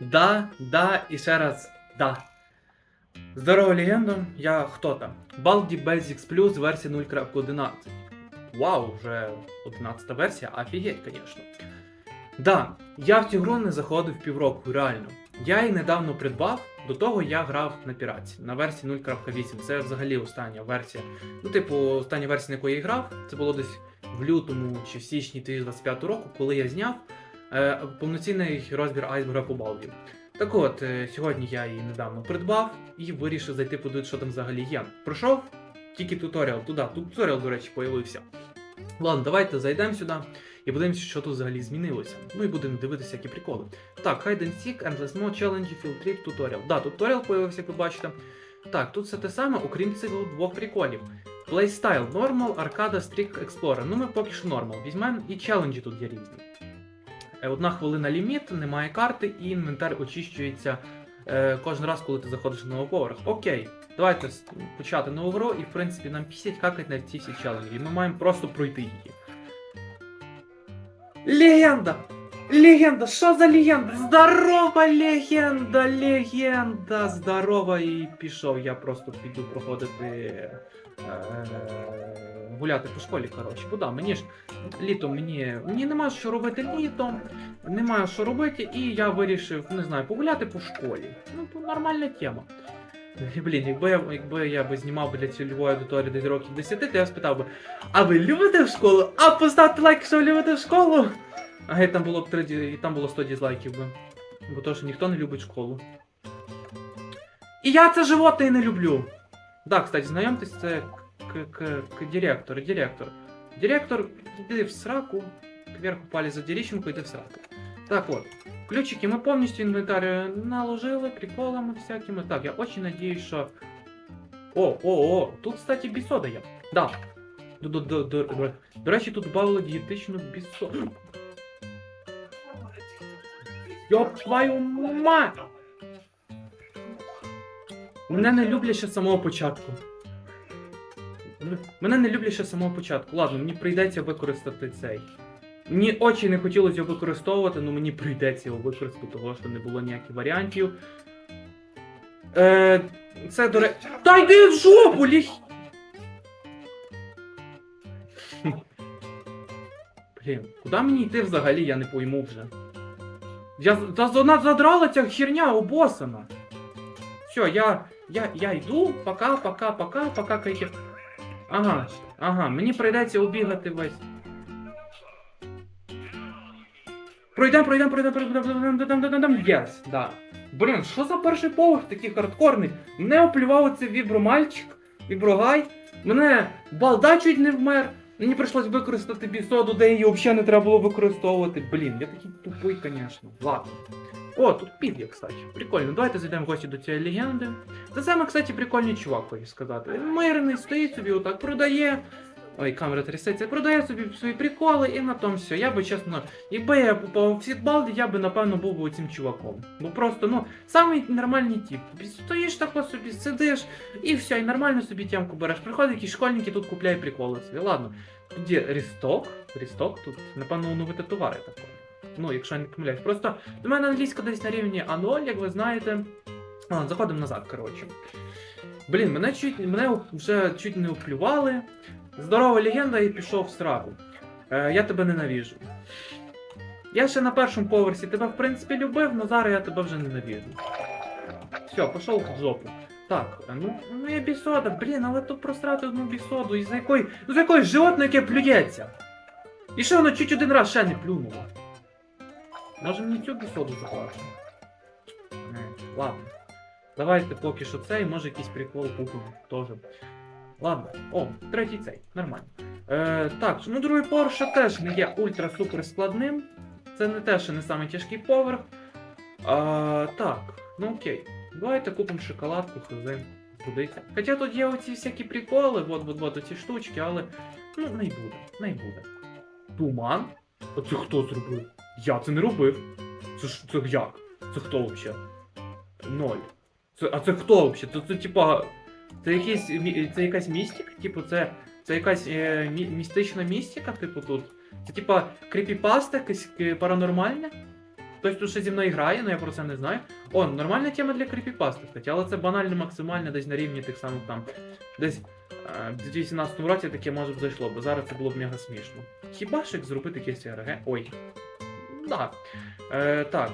Да, да і ще раз да. Здорово, легендам, я хто там? Baldi Basics Plus версія 0.11. Вау, вже 11 версія, офігеть, звісно. Да, я в цю гру не заходив півроку, реально. Я її недавно придбав, до того я грав на піраті, на версії 0.8. Це взагалі остання версія. Ну, типу, остання версія, на якої я грав, це було десь в лютому чи в січні 2025 року, коли я зняв повноцінний розбір айсберга по Балді. Так от, е, сьогодні я її недавно придбав і вирішив зайти подивитися, що там взагалі є. Пройшов тільки туторіал туди. Туторіал, до речі, появився. Ладно, давайте зайдемо сюди і подивимося, що тут взагалі змінилося. Ну і будемо дивитися, які приколи. Так, Hide and Seek, Endless Mode, Challenge, Field Trip, Tutorial. Да, туторіал появився, як ви бачите. Так, тут все те саме, окрім цих двох приколів. Playstyle Normal, Arcada, Strict Explorer. Ну ми поки що Normal візьмемо, і челенджі тут є різні. Е, Одна хвилина ліміт, немає карти, і інвентар очищується е, кожен раз, коли ти заходиш на новий поверх. Окей, давайте почати нову гру, і в принципі нам пісять какать на ці всі челенджі. Ми маємо просто пройти її. Легенда! Легенда! Що за легенда? Здорова легенда! Легенда! Здорова! І пішов. Я просто піду проходити. Е, гуляти по школі, коротше. Бо да, мені ж літом мені, мені нема що робити літом, немає що робити, і я вирішив, не знаю, погуляти по школі. Ну, то нормальна тема. Блін, якби я, якби я би знімав для цільової аудиторії десь років 10, то я спитав би, а ви любите в школу? А поставте лайк, що ви любите в школу. А там було б 3, і там було 100 дізлайків би. Бо то, що ніхто не любить школу. І я це животне не люблю. Да, кстати, знайомтесь, це к, к, к директор, директор. Директор, иди в сраку, кверху палец за дирищенку, иди в сраку. Так вот, ключики мы полностью инвентарь наложили, приколами всякими. Так, я очень надеюсь, что... О, о, о, тут, кстати, бісода є. Да. До, до, до, до, до, до речі, тут додали дієтичну бісоду. Йоп твою мать! Мене не люблять ще з самого початку. Мене не люблять ще з самого початку. Ладно, мені прийдеться використати цей. Мені очі не хотілося його використовувати, але мені прийдеться його використати, того що не було ніяких варіантів. Е, це до речі. Та йди в жопу, ліх! Блін, куди мені йти взагалі, я не пойму вже. Я, та вона задрала ця херня обосана. Все, я, я, я йду, пока, пока, пока, пока кайки. Ага, ага, мені прийдеться обігати весь. Пройдем, пройдем, пройдем, пройдем, пройдем, пройдем, пройдем, пройдем, єс, да. Блін, що за перший поверх такий хардкорний? Мене оплював цей вібромальчик, віброгай. Мене балда чуть не вмер. Мені прийшлось використати бісоду, де її взагалі не треба було використовувати. Блін, я такий тупий, звісно. Ладно. О, тут під кстати. Прикольно. Давайте зайдемо в гості до цієї легенди. Це саме, кстати, прикольний чувак, хочу сказати. Мирний, стоїть собі отак, продає. Ой, камера трясеться, продає собі свої приколи і на тому все. Я би чесно, якби я попав в фітбалді, я би напевно був би цим чуваком. Ну просто, ну, самий нормальний тип. Стоїш тако собі, сидиш, і все, і нормально собі тямку береш. Приходять якісь школьники, тут купляє приколи собі. Ладно. Є рісток. Рісток тут, напевно, оновити товари такого. Ну, якщо я не помиляюсь. Просто до мене англійська десь на рівні А0, як ви знаєте. А, заходимо назад, коротше. Блін, мене чуть мене вже чуть не оплювали. Здорова легенда і пішов в сраку. Е, я тебе ненавіжу. Я ще на першому поверсі тебе, в принципі, любив, але зараз я тебе вже ненавіжу. Все, пішов в жопу. Так, е, ну, ну я бісода, блін, але тут просрати одну бісоду, і за якої. Ну за якоїсь животне, яке плюється. І що воно чуть один раз ще не плюнуло. Може мені цю заплачу? Не, ладно. Давайте поки що цей, може якийсь прикол купимо теж. Ладно, о, третій цей, нормально. Е, так, ну другий поверх ще теж не є ультра-супер складним. Це не те, що не самий тяжкий поверх. А, так, ну окей. Давайте купимо шоколадку, хз. Кудись. Хоча тут є оці всякі приколи, от от от оці штучки, але ну не буде, не буде. Туман? А це хто зробив? Я це не робив. Це ж це як? Це хто взагалі? Ноль. Це, а це хто взагалі? Це, це типа. Це якийсь це якась містика? Типу, це, це якась е, мі- містична містика, типу тут. Це типа кріпіпаста, якась е, паранормальна? Хтось тут ще зі мною грає, але я про це не знаю. О, нормальна тема для кріпіпасти, кстати, але це банально максимально десь на рівні тих самих там. Десь е, в 2018 році таке може б зайшло, бо зараз це було б мега смішно. Хіба ж як зробити якесь РГ? Ой. Да. Е, так.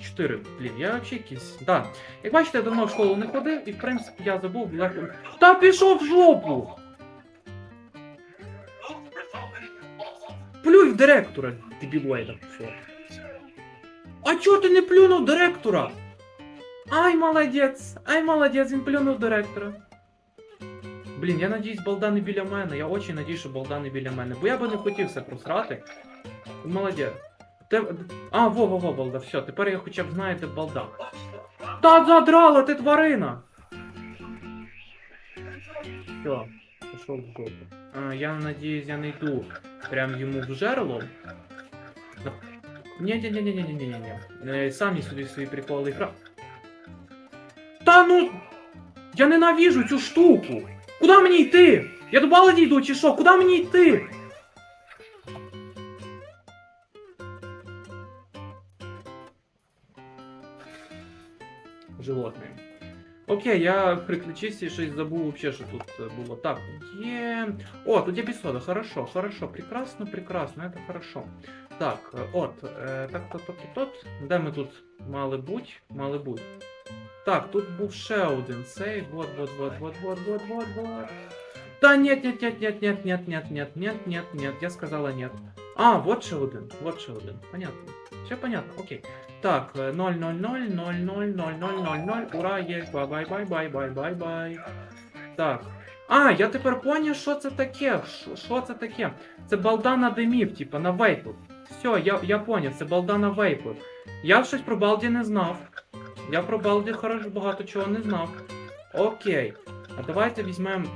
4. Блін, я взагалі якийсь. Да. Як бачите, я давно в школу не ходив, і в принципі я забув. як- Та пішов в жопу! Плюй в директора, дебілоїда. Все. А чого ти не плюнув директора? Ай, молодець! Ай, молодець, він плюнув директора. Блін, я надіюсь, балда не біля мене. Я очень надіюсь, що балда не біля мене. Бо я би не хотів це просрати. Молодець. Те... А, во, во, во, балда, все, тепер я хоча б знаю, де балда. Та задрала, ти тварина! Все, пішов в жопу. А, я надіюсь, я не йду прям йому в жерло. ні ні ні ні ні ні ні ні Самі собі свої приколи гра. Та ну! Я ненавижу цю штуку! Куди мені йти? Я до баладі йду чи що? Куди мені йти? Окей, я приключився і щось забув вообще, що тут е, було. Так, є. О, тут є бісода, хорошо, хорошо, прекрасно, прекрасно, это хорошо. Так, е, от, е, так, то, то, то, то. Де ми тут мали бути? Мали бути. Так, тут був ще один цей. Вот, вот, вот, вот, вот, вот, вот, вот. Та нет, нет, нет, нет, нет, нет, нет, нет, нет, нет, нет, я сказала нет. А, вот ще один, вот ще один. Понятно. Все понятно, окей. Так, е, 0, 0, 0, 0, 0, 0, 0, 0, 0, ура, є, бай, бай, бай, бай, бай, бай, бай. Так. А, я тепер поняв, що це таке. Що- це таке? Це балда на димів, типа, на вейпу. Все, я, я поняв, це балда на вейпу. Я щось про балді не знав. Я про балді хорошо багато чого не знав. Окей. А давайте візьмемо.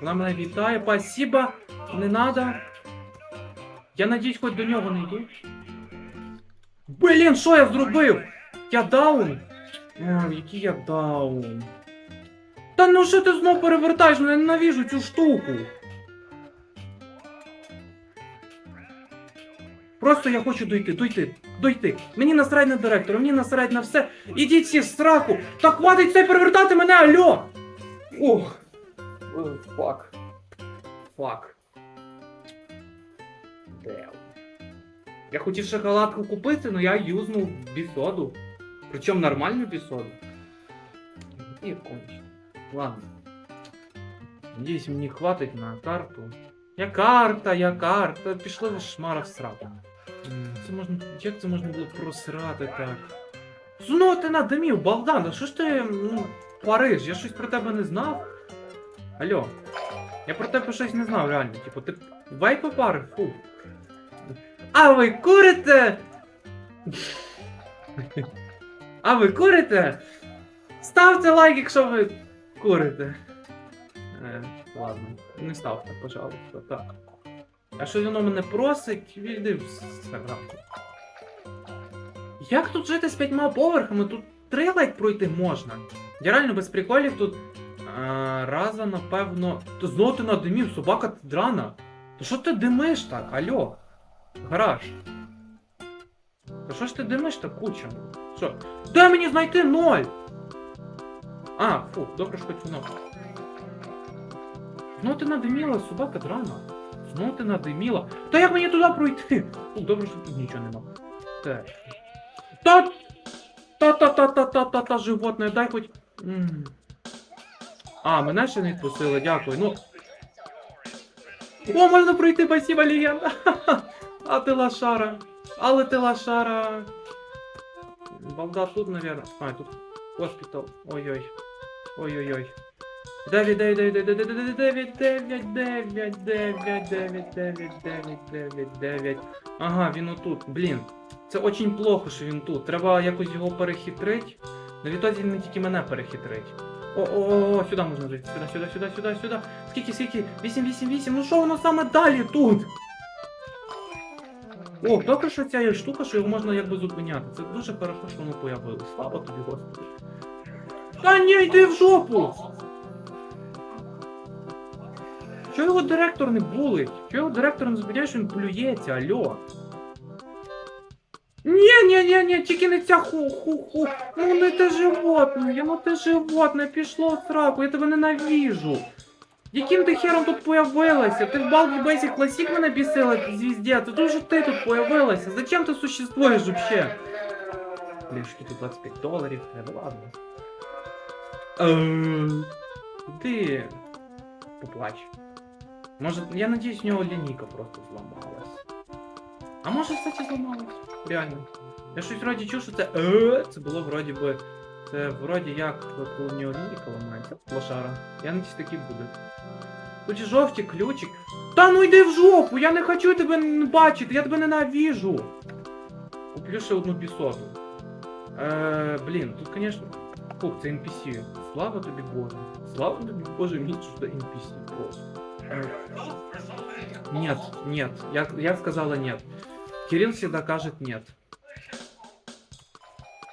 Вона мене вітає, спасибо, не надо. Я надіюсь, хоч до нього не йду. Блін, що я зробив? Я даун? О, який я даун. Та ну що ти знов перевертаєш? Ну, Я ненавижу цю штуку. Просто я хочу дойти, дойти, дойти. Мені насрать на директора, мені насрать на все. Ідіть всі в страху. Та хватить це перевертати мене, алло! Ох. Фак. Фак. Дел. Я хотів шоколадку купити, але я юзнув бісоду. Причому нормальну бісоду. І кончено. Ладно. Надіюсь, мені хватить на карту. Я карта, я карта. Пішли в сраку. М, Це можна. Як це можна було просрати так? Знову ти надимів, Богдан, а що ж ти ну, париш? Я щось про тебе не знав. Алло. Я про тебе щось не знав, реально. Типу, ти вейпи парив? Фу. А ви курите? А ви курите? Ставте лайк, якщо ви курите. Е, ладно, не ставте, пожалуйста, так. А що воно мене просить, віди в сраку. Як тут жити з п'ятьма поверхами? Тут три лайк пройти можна. Я реально без приколів тут. А, раза, напевно. То знову ти надимів, собака ти драна. То що ти димиш так? Алло? Гараж. Та що ж ти димиш так куча? Що? Де мені знайти ноль? А, фу, добре ж хоч воно. Знову ти надиміла, собака драна. Знову ти надиміла. Та як мені туди пройти? Фу, добре, що тут нічого нема. Так. Та. Та-та-та-та-та-та-та, животне, дай хоч. М. А, мене ще не відпустили, дякую. Ну. О, можна пройти, спасибо, легенда. А ти лошара. Але ти лошара. Балда тут, наверное. А, тут госпітал. Ой-ой. Ой-ой-ой. 9, 9, 9, 9, 9, 9, 9, 9, 9, 9, 9, 9, 9, 9. Ага, він отут. Блін. Це очень плохо, що він тут. Треба якось його перехитрить. На відтоді не тільки мене перехитрить. О, о, о, о, сюди можна жити. Сюди, сюди, сюди, сюди, сюди. Скільки, скільки? 8, 8, 8. Ну що воно саме далі тут? О, добре, що ця є штука, що його можна якби зупиняти. Це дуже хорошо, що воно появилось. Слава тобі, Господи. Та ні, йди в жопу! Чого його директор не булить? Чого його директор не збудяє, що він плюється, альо? Ні, ні, ні, ні, тільки не ця ху-ху-ху. Ну не те животне, ну те животне, пішло в сраку, я тебе ненавижу. Яким ти хером тут появилася? Ти в Балді Basic Classic мене бісила, звіздя, це дуже ти тут появилася. Зачем ти существуєш вообще? Блін, що тут 25 доларів, треба, ладно. Ем, Ти поплач. Може, я надіюсь, у нього лінійка просто зламалась. А може, кстати, зламалась. Реально. Я щось вроді чув, що це е, це було вроді би. Це вроді як коли у нього лінійка ламається. Лошара. Я надіюсь, такий буде. Тут же жовті ключик. Та ну йди в жопу! Я не хочу тебе бачити, я тебе ненавижу. Куплю ще одну бісоду. Е, блін, тут, звісно. Фух, це NPC. Слава тобі Боже. Слава тобі Боже, мій що NPC просто. Нет, нет. Я, я сказала нет. Кирилл всегда кажет нет.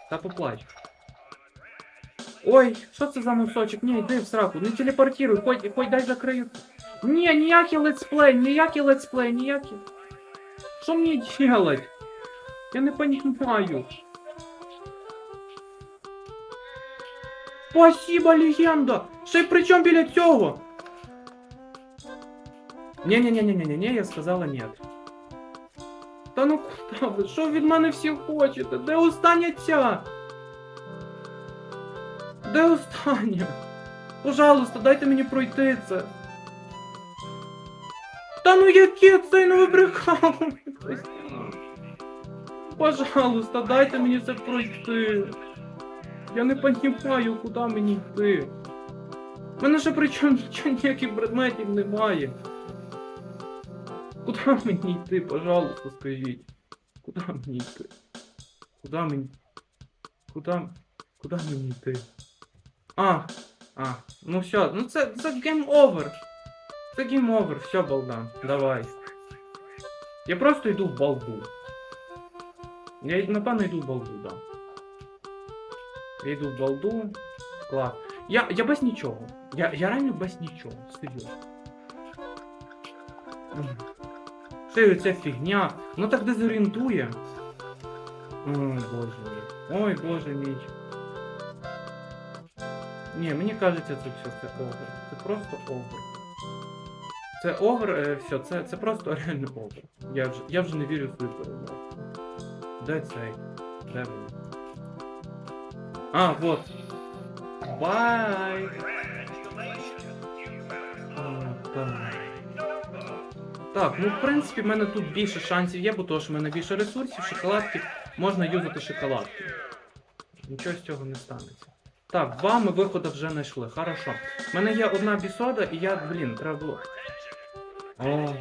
Та поплач. Ой, що це за носочок? Ні, йди в сраку, не телепортируй, хоть, хоть дай закрию. Ні, ніякий летсплей, ніякий летсплей, ніякий. Що мені делать? Я не понимаю. Спасибо, легенда! Ще й при чому біля цього? Ні-ні-ні-ні-ні, я сказала нет. Та ну куди ви? Що від мене всі хочете? Де остання ця? Де остання? Пожалуйста, дайте мені пройти це. Та ну яке це, ну ви прикалуєтесь. Пожалуйста, дайте мені це пройти. Я не понімаю, куди мені йти. У мене ще причому ніяких предметів немає. Куди мені йти, пожалуйста, скажіть. Куди мені йти? Куди мені. Куди. Куди мені йти? А, а, ну все, ну це, це гейм овер. Це гейм овер, все, балда, давай. Я просто йду в балду. Я напевно йду в балду, да. Я йду в балду. Клас. Я, я без нічого. Я, я реально без нічого, серйозно. Що ця фігня? Ну так дезорієнтує. Ой, боже мій. Ой, боже мій. Ні, мені кажеться, це все, це овер. Це просто овер. Це овер, е, все, це, це просто реально овер. Я вже, я вже не вірю в свою перемогу. Де цей? Де він? А, вот. Бай! Так, ну в принципі, в мене тут більше шансів є, бо того що в мене більше ресурсів, шоколадки, можна юзати шоколадки. Нічого з цього не станеться. Так, два ми виходи вже знайшли. Хорошо. У мене є одна бісода, і я, блін, треба було. О,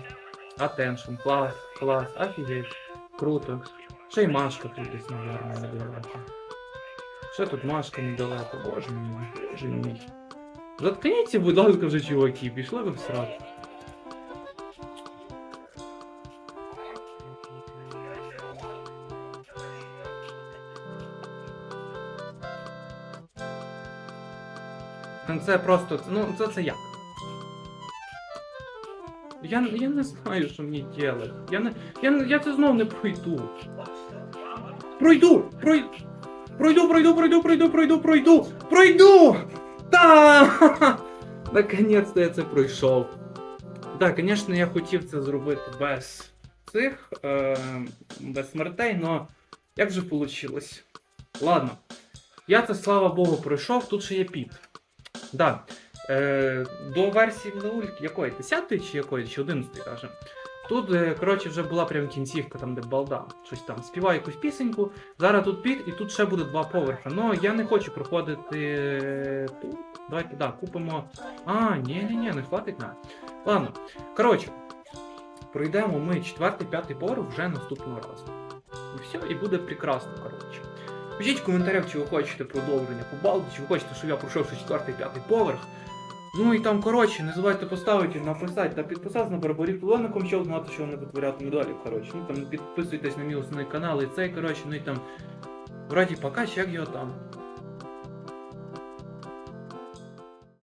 атеншн, клас, клас, офігеть. Круто. Ще й Машка тут десь, мабуть, недалеко. Ще тут Машка недалеко, боже мій, боже мій. Заткніться, будь ласка, вже чуваки, пішли ви в сраку. Це просто, ну це це як? Я, я не знаю, що мені делать. Я. Я, я це знов не пройду. Пройду! Прой... Пройду, пройду, пройду, пройду, пройду, пройду! Пройду! Та! Наконець-то я це пройшов. Так, звісно, я хотів це зробити без цих, е, без смертей, но як же вийшло? Ладно. Я це, слава Богу, пройшов, тут ще є піт. Да. Е, до версії Леульки якої? 10 чи якої? Чи 11 каже. Тут, е, коротше, вже була прям кінцівка, там, де балда. Щось там співає якусь пісеньку. Зараз тут піт, і тут ще буде два поверхи. Ну, я не хочу проходити е, тут. Давайте, да, купимо. А, ні, ні, ні, не хватить на. Ладно. Коротше, пройдемо ми четвертий, п'ятий поверх вже наступного разу. І все, і буде прекрасно, коротше. Пишіть в коментарях, чи ви хочете продовження по балді, чи ви хочете, щоб я пройшов ще четвертий, п'ятий поверх. Ну і там, коротше, не забувайте поставити, написати та підписатися на барбарів колоником, щоб знати, що вони витворятимуть далі. Коротше, ну там підписуйтесь на мій основний канал і цей, коротше, ну і там. Вроді пока, як його там.